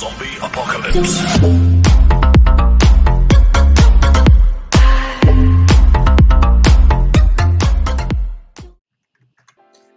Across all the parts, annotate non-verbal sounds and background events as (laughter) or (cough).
Zombie apocalypse.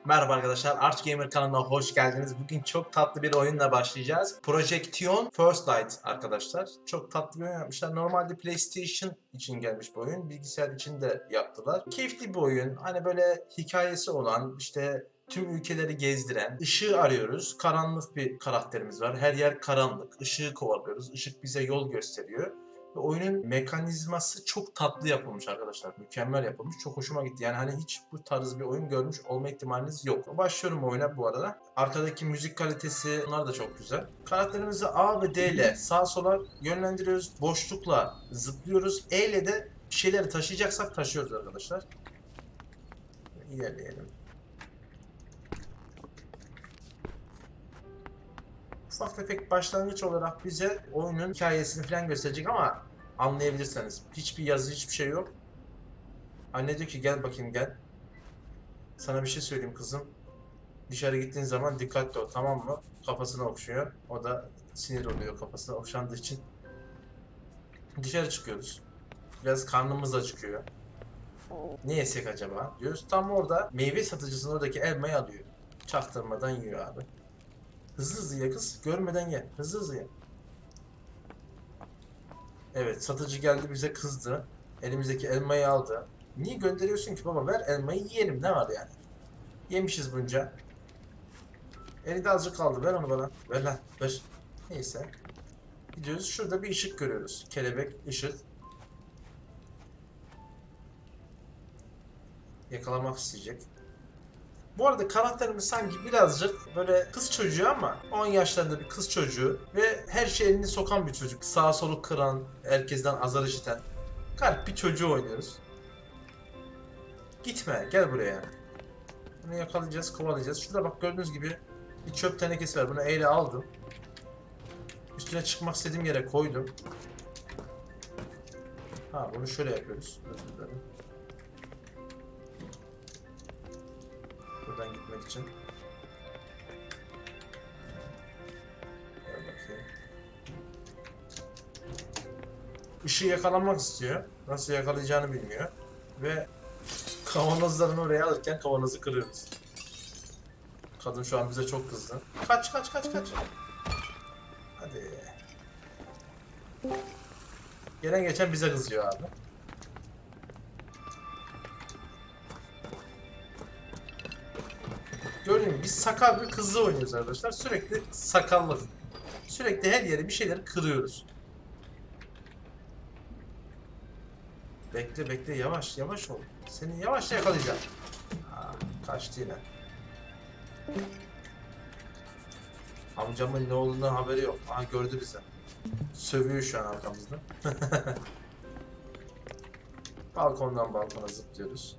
Merhaba arkadaşlar, Arch Gamer kanalına hoş geldiniz. Bugün çok tatlı bir oyunla başlayacağız. Projection First Light arkadaşlar. Çok tatlı bir oyun yapmışlar. Normalde PlayStation için gelmiş bu oyun. Bilgisayar için de yaptılar. Keyifli bir oyun. Hani böyle hikayesi olan, işte tüm ülkeleri gezdiren, ışığı arıyoruz. Karanlık bir karakterimiz var. Her yer karanlık. Işığı kovalıyoruz. Işık bize yol gösteriyor. Ve oyunun mekanizması çok tatlı yapılmış arkadaşlar. Mükemmel yapılmış. Çok hoşuma gitti. Yani hani hiç bu tarz bir oyun görmüş olma ihtimaliniz yok. Başlıyorum oyuna bu arada. Arkadaki müzik kalitesi bunlar da çok güzel. Karakterimizi A ve D ile sağa sola yönlendiriyoruz. Boşlukla zıplıyoruz. E ile de bir şeyleri taşıyacaksak taşıyoruz arkadaşlar. İlerleyelim. Ufak tefek başlangıç olarak bize oyunun hikayesini falan gösterecek ama anlayabilirseniz. Hiçbir yazı, hiçbir şey yok. Anne diyor ki gel bakayım gel. Sana bir şey söyleyeyim kızım. Dışarı gittiğin zaman dikkatli ol tamam mı? Kafasına okşuyor. O da sinir oluyor kafasına okşandığı için. Dışarı çıkıyoruz. Biraz karnımız acıkıyor. Ne yesek acaba? Diyoruz. Tam orada meyve satıcısının oradaki elmayı alıyor. Çaktırmadan yiyor abi. Hızlı hızlı ye kız. Görmeden ye. Hızlı hızlı ye. Evet satıcı geldi bize kızdı. Elimizdeki elmayı aldı. Niye gönderiyorsun ki baba ver elmayı yiyelim ne var yani. Yemişiz bunca. Elinde azıcık kaldı ver onu bana. Ver lan ver. Neyse. Gidiyoruz şurada bir ışık görüyoruz. Kelebek ışık. Yakalamak isteyecek. Bu arada karakterimiz sanki birazcık böyle kız çocuğu ama 10 yaşlarında bir kız çocuğu ve her şey elini sokan bir çocuk. Sağa solu kıran, herkesten azar işiten. Garip bir çocuğu oynuyoruz. Gitme, gel buraya. Bunu yakalayacağız, kovalayacağız. Şurada bak gördüğünüz gibi bir çöp tenekesi var. Bunu eyle aldım. Üstüne çıkmak istediğim yere koydum. Ha bunu şöyle yapıyoruz. Özür dilerim. Buradan gitmek için. Işığı yakalamak istiyor. Nasıl yakalayacağını bilmiyor. Ve kavanozlarını oraya alırken kavanozu kırıyoruz. Kadın şu an bize çok kızdı. Kaç kaç kaç kaç. Hadi. Gelen geçen bize kızıyor abi. Gördüğünüz gibi biz sakal bir kızı oynuyoruz arkadaşlar. Sürekli sakallı. Sürekli her yere bir şeyleri kırıyoruz. Bekle bekle yavaş yavaş ol. Seni yavaş yakalayacağım. Aa, kaçtı yine. Amcamın ne olduğundan haberi yok. Aha gördü bizi. Sövüyor şu an arkamızda. (laughs) Balkondan balkona zıplıyoruz.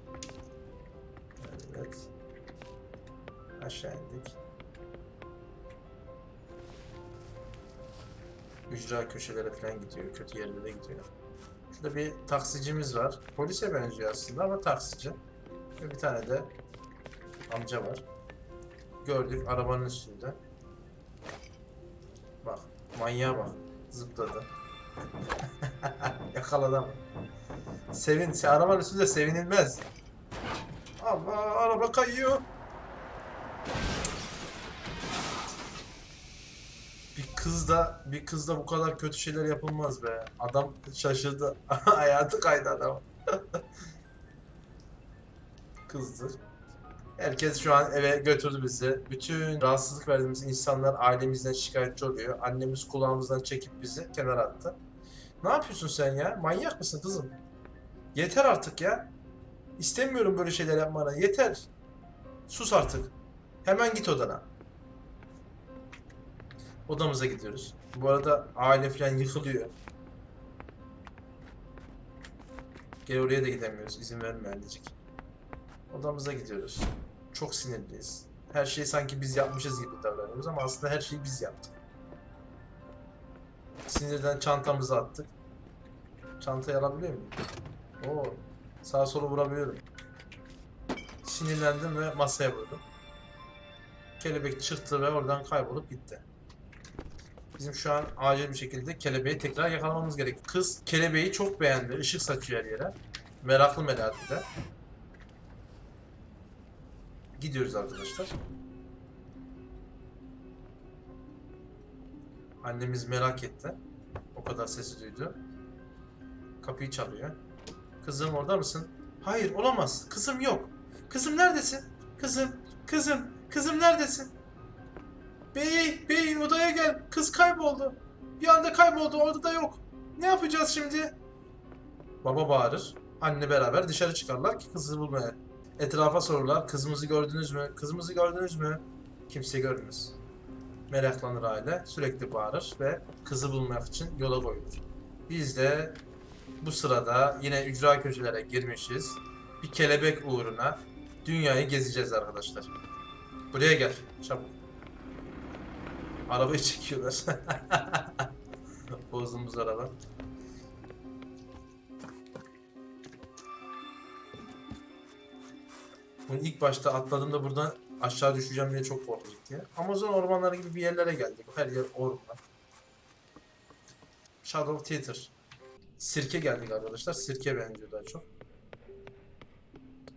Evet. Aşağı indik. Ücra köşelere falan gidiyor. Kötü yerlere gidiyor. Şurada bir taksicimiz var. Polise benziyor aslında ama taksici. Ve bir tane de amca var. Gördük arabanın üstünde. Bak manyağa bak. Zıpladı. (laughs) Yakaladı ama. Sevin. se- Arabanın üstünde sevinilmez. Allah araba kayıyor. Kız da bir kız da bu kadar kötü şeyler yapılmaz be. Adam şaşırdı. (laughs) Hayatı kaydı adam. (laughs) Kızdır. Herkes şu an eve götürdü bizi. Bütün rahatsızlık verdiğimiz insanlar ailemizden şikayetçi oluyor. Annemiz kulağımızdan çekip bizi kenara attı. Ne yapıyorsun sen ya? Manyak mısın kızım? Yeter artık ya. İstemiyorum böyle şeyler yapmana. Yeter. Sus artık. Hemen git odana. Odamıza gidiyoruz. Bu arada aile falan yıkılıyor. Gel oraya da gidemiyoruz. İzin vermiyor. Odamıza gidiyoruz. Çok sinirliyiz. Her şeyi sanki biz yapmışız gibi davranıyoruz ama aslında her şeyi biz yaptık. Sinirden çantamızı attık. Çantayı alabiliyor muyum? Oo, sağa sola vurabiliyorum. Sinirlendim ve masaya vurdum. Kelebek çıktı ve oradan kaybolup gitti. Bizim şu an acil bir şekilde kelebeği tekrar yakalamamız gerek. Kız kelebeği çok beğendi. Işık saçıyor her yere. Meraklı Melati de. Gidiyoruz arkadaşlar. Annemiz merak etti. O kadar sesi duydu. Kapıyı çalıyor. Kızım orada mısın? Hayır olamaz. Kızım yok. Kızım neredesin? Kızım, kızım, kızım neredesin? Bey, bey odaya gel. Kız kayboldu. Bir anda kayboldu. Orada da yok. Ne yapacağız şimdi? Baba bağırır. Anne beraber dışarı çıkarlar ki kızı bulmaya. Etrafa sorurlar. Kızımızı gördünüz mü? Kızımızı gördünüz mü? Kimse görmez. Meraklanır aile. Sürekli bağırır ve kızı bulmak için yola koyulur. Biz de bu sırada yine ücra köşelere girmişiz. Bir kelebek uğruna dünyayı gezeceğiz arkadaşlar. Buraya gel. Çabuk. Arabayı çekiyorlar. (laughs) Bozduğumuz araba. Bunu ilk başta atladığımda buradan aşağı düşeceğim diye çok korktum diye. Amazon ormanları gibi bir yerlere geldik. Her yer orman. Shadow Theater. Sirke geldik arkadaşlar. Sirke benziyor daha çok.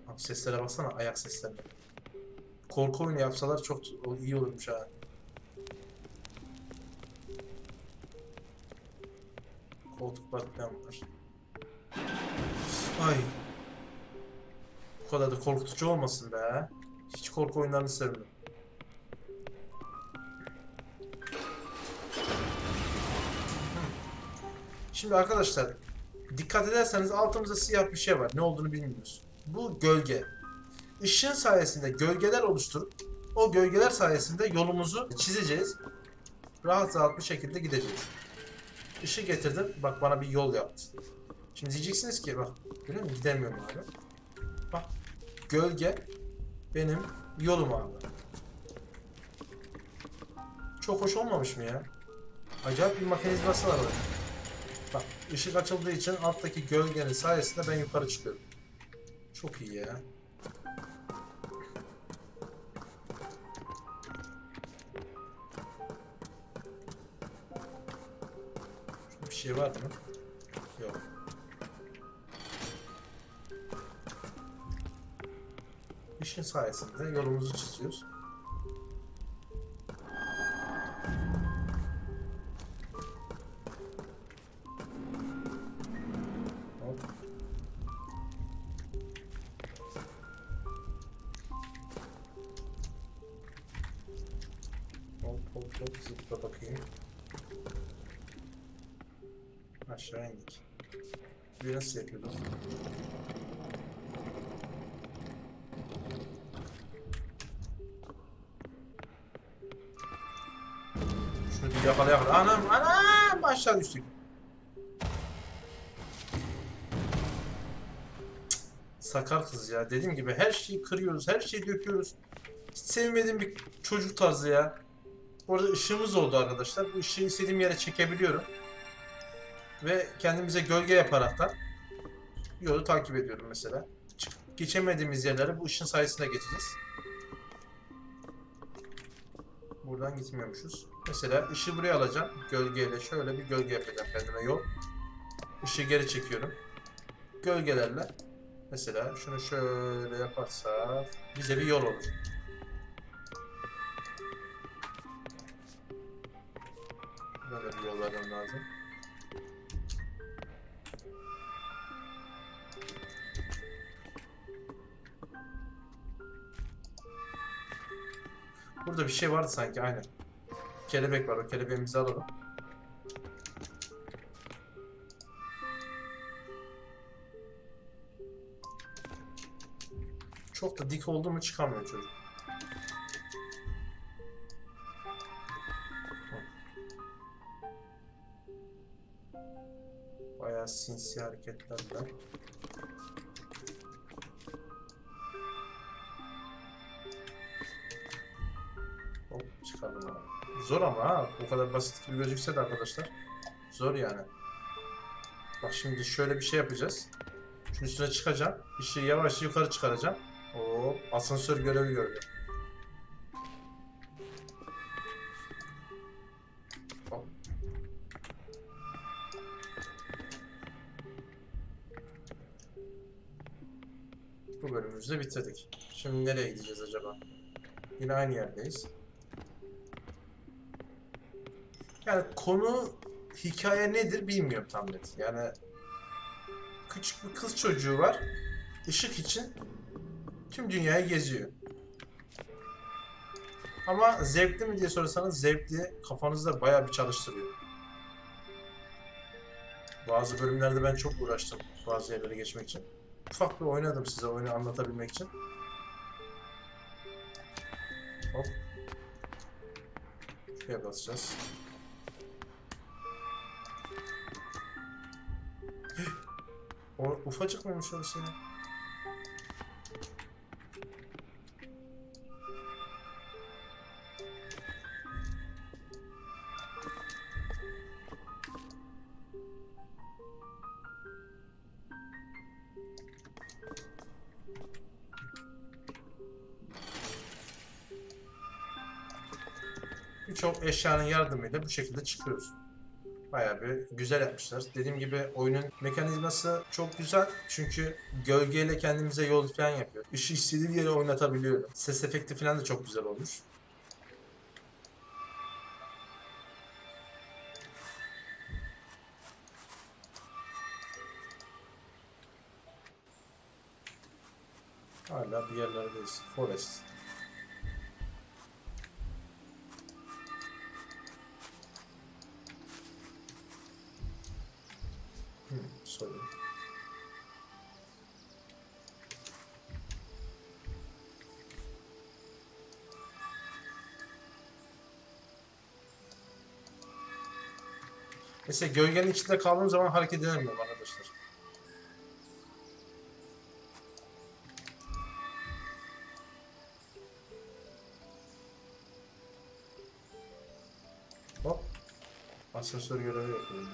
Abi seslere baksana ayak seslerine. Korku oyunu yapsalar çok iyi olurmuş ha. Koltuklar falan var. Ay. Bu kadar da korkutucu olmasın be. Hiç korku oyunlarını sevmiyorum. Şimdi arkadaşlar dikkat ederseniz altımızda siyah bir şey var. Ne olduğunu bilmiyoruz. Bu gölge. Işığın sayesinde gölgeler oluşturup o gölgeler sayesinde yolumuzu çizeceğiz. Rahat rahat bir şekilde gideceğiz. Işık getirdim. Bak bana bir yol yaptı. Şimdi diyeceksiniz ki bak görüyor musun? Gidemiyorum abi. Bak gölge benim yolum abi. Çok hoş olmamış mı ya? Acayip bir mekanizması var orada. Bak ışık açıldığı için alttaki gölgenin sayesinde ben yukarı çıkıyorum. Çok iyi ya. Şey var mı? Yok. Işın sayesinde yolumuzu çiziyoruz. Hop hop hop zıpla bakayım. Aşağı indik. Bir nasıl yapıyordum? Şunu bir yakala yakala. Anam anam aşağı düştük. Sakar kız ya. Dediğim gibi her şeyi kırıyoruz, her şeyi döküyoruz. Hiç sevmediğim bir çocuk tarzı ya. Orada ışığımız oldu arkadaşlar. Bu ışığı istediğim yere çekebiliyorum. Ve kendimize gölge yaparaktan yolu takip ediyorum mesela. Geçemediğimiz yerlere bu ışın sayesinde geçeceğiz. Buradan gitmiyormuşuz. Mesela ışığı buraya alacağım. Gölgeyle şöyle bir gölge yapacağım kendime yol. Işığı geri çekiyorum. Gölgelerle mesela şunu şöyle yaparsak bize bir yol olur. Böyle bir yol vermem lazım. Burada bir şey vardı sanki aynen. Kelebek var o kelebeğimizi alalım. Çok da dik oldu mu çıkamıyor çocuk. Bayağı sinsi hareketlerle. Hop Zor ama ha. Bu kadar basit gibi gözükse de arkadaşlar. Zor yani. Bak şimdi şöyle bir şey yapacağız. Şunun üstüne çıkacağım. İşi yavaş yukarı çıkaracağım. Oo, asansör görevi gördüm. Hop. Bu bölümümüzü de bitirdik. Şimdi nereye gideceğiz acaba? Yine aynı yerdeyiz. Yani konu hikaye nedir bilmiyorum tam net. Yani küçük bir kız çocuğu var. Işık için tüm dünyayı geziyor. Ama zevkli mi diye sorarsanız zevkli. Kafanızda bayağı bir çalıştırıyor. Bazı bölümlerde ben çok uğraştım bazı yerlere geçmek için. Ufak bir oynadım size oyunu anlatabilmek için. Hop. Şuraya basacağız. O ufacık mıymış orası ya? Birçok eşyanın yardımıyla bu şekilde çıkıyoruz. Bayağı bir güzel yapmışlar. Dediğim gibi oyunun mekanizması çok güzel. Çünkü gölgeyle kendimize yol falan yapıyor. Işığı istediğim yere oynatabiliyorum. Ses efekti falan da çok güzel olmuş. Hala bir yerlerdeyiz. Forest. Mesela gölgenin içinde kaldığım zaman hareket edemiyorum arkadaşlar. Hop. Asansör görevi yapıyorum.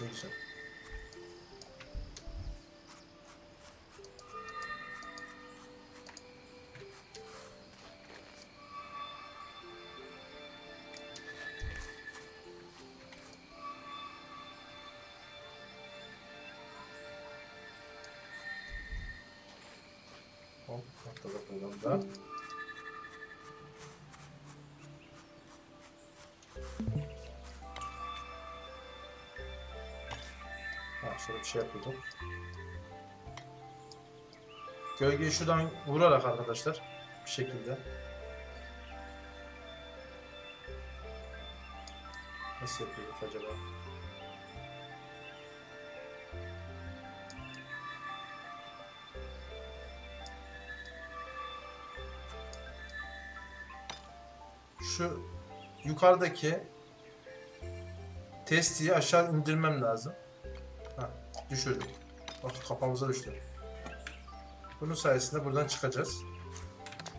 Ne güzel. Hop, atladık buradan da. Ha, şöyle bir şey yapıyordum. Gölgeyi şuradan vurarak arkadaşlar bir şekilde. Nasıl yapıyorduk acaba? Şu yukarıdaki testiyi aşağı indirmem lazım. Ha, düşürdüm. Bak kafamıza düştü. Bunun sayesinde buradan çıkacağız.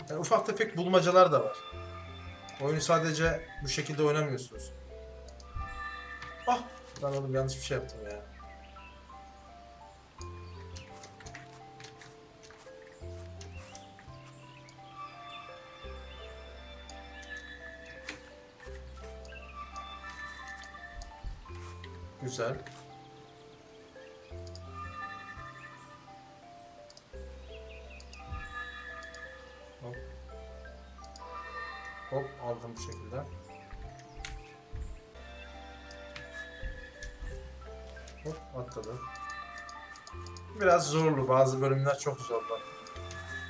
Yani ufak tefek bulmacalar da var. Oyunu sadece bu şekilde oynamıyorsunuz. Ah! Lan oğlum yanlış bir şey yaptım ya. Güzel. Hop. Hop aldım bu şekilde. Hop atladım. Biraz zorlu. Bazı bölümler çok zorlu.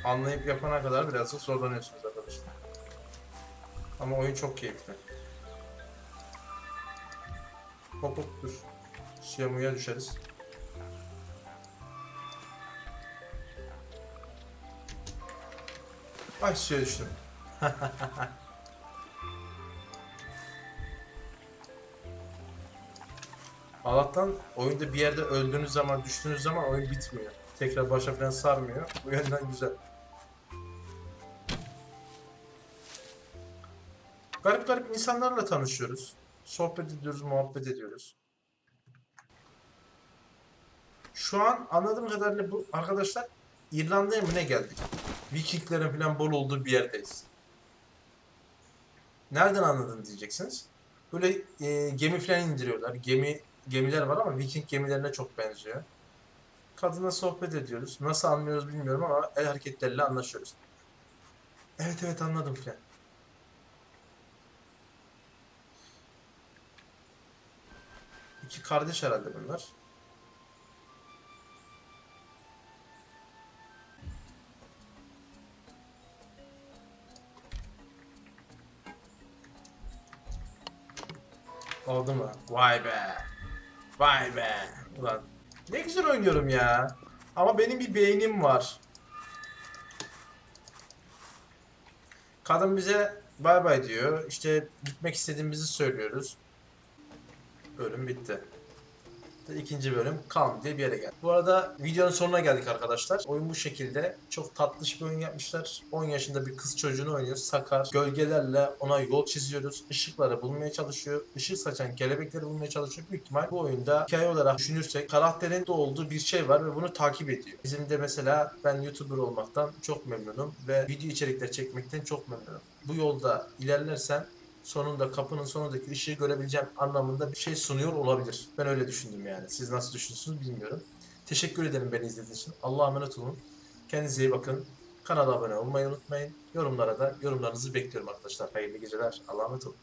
Anlayıp yapana kadar birazcık zorlanıyorsunuz arkadaşlar. Ama oyun çok keyifli. Hop hop dur. Suya düşeriz. Ay suya düştüm. (laughs) Allah'tan oyunda bir yerde öldüğünüz zaman, düştüğünüz zaman oyun bitmiyor. Tekrar başa falan sarmıyor. Bu yönden güzel. Garip garip insanlarla tanışıyoruz. Sohbet ediyoruz, muhabbet ediyoruz. Şu an anladığım kadarıyla bu arkadaşlar İrlanda'ya mı ne geldik? Vikinglerin falan bol olduğu bir yerdeyiz. Nereden anladın diyeceksiniz. Böyle e, gemi falan indiriyorlar. Gemi gemiler var ama Viking gemilerine çok benziyor. Kadınla sohbet ediyoruz. Nasıl anlıyoruz bilmiyorum ama el hareketleriyle anlaşıyoruz. Evet evet anladım falan. İki kardeş herhalde bunlar. Oldu mu? Vay be. Vay be. Ulan ne güzel oynuyorum ya. Ama benim bir beynim var. Kadın bize bay bay diyor. İşte gitmek istediğimizi söylüyoruz. Bölüm bitti. İkinci bölüm Calm diye bir yere geldi. Bu arada videonun sonuna geldik arkadaşlar. Oyun bu şekilde. Çok tatlış bir oyun yapmışlar. 10 yaşında bir kız çocuğunu oynuyor. Sakar. Gölgelerle ona yol çiziyoruz. Işıkları bulmaya çalışıyor. Işık saçan kelebekleri bulmaya çalışıyor. Büyük ihtimal bu oyunda hikaye olarak düşünürsek karakterin de olduğu bir şey var ve bunu takip ediyor. Bizim de mesela ben YouTuber olmaktan çok memnunum ve video içerikler çekmekten çok memnunum. Bu yolda ilerlersen sonunda kapının sonundaki ışığı görebileceğim anlamında bir şey sunuyor olabilir. Ben öyle düşündüm yani. Siz nasıl düşünüyorsunuz bilmiyorum. Teşekkür ederim beni izlediğiniz için. Allah'a emanet olun. Kendinize iyi bakın. Kanala abone olmayı unutmayın. Yorumlara da yorumlarınızı bekliyorum arkadaşlar. Hayırlı geceler. Allah'a emanet olun.